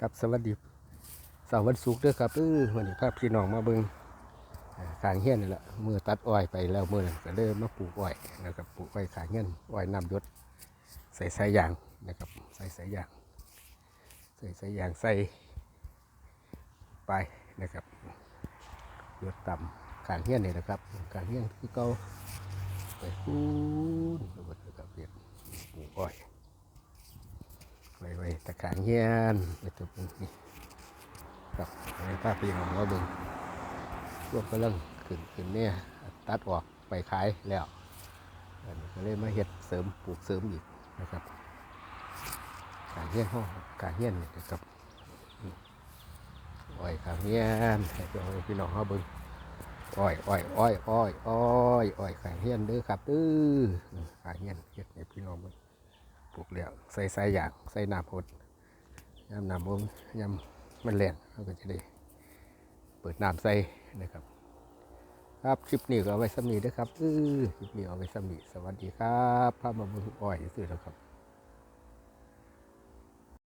ครับสวัสดีสาร์วันศุกร์ด้อครับเออวันนี้พาพี่น้องมาเบิ่งขางเฮี้ยนนี่แหละมือตัดอ้อยไปแล้วมือนก็เริ่มมาปลูกอ้อยนะครับปลูกอ้อยขางเฮียนอ้อยน้ำยศใส่สายยางนะครับ ใส่สายยาง ใส่สายยางใส่ไปนะครับยศต่ำขางเฮี้ยนนี่แหละครับขางเฮี้ยนคือเก่าไปคูนไปหมดเลยครับเรียนปลูกอ้อย ไว้ไว้ตะขางเฮียนไปตัวเบิ่งนี่ครับไว้ป้าพี่น้องเราเบิ่งรวบกำลังขึ้นขึ้นเนี่ยตัดออกไปขายแล้วอันนี้ก็เลยมาเฮ็ดเสริมปลูกเสริมอีกนะครับขางเฮียนห้องขางเฮียนนี่นะครับอ้อยขางเฮียนให้พี่น้องพี่น้องเขาเบิ่งอ้อยอ้อยอ้อยอ้อยอ้อยอ้อยขางเฮียนเด้อครับเด้อขางเฮียนเฮ็ดให้พี่น้องเบิ่ง ปลูกแล้วใส่สายยางใส่น้ำพดยำน้ำบ่มยำมันแรงเราก็จะได้เปิดน้ำใส่นะครับ ครับคลิปนี้ก็เอาไว้สำนีนะครับเออคลิปนี้เอาไว้สำนีสวัสดีครับพามาบุญอ้อยสื่อแล้วครับ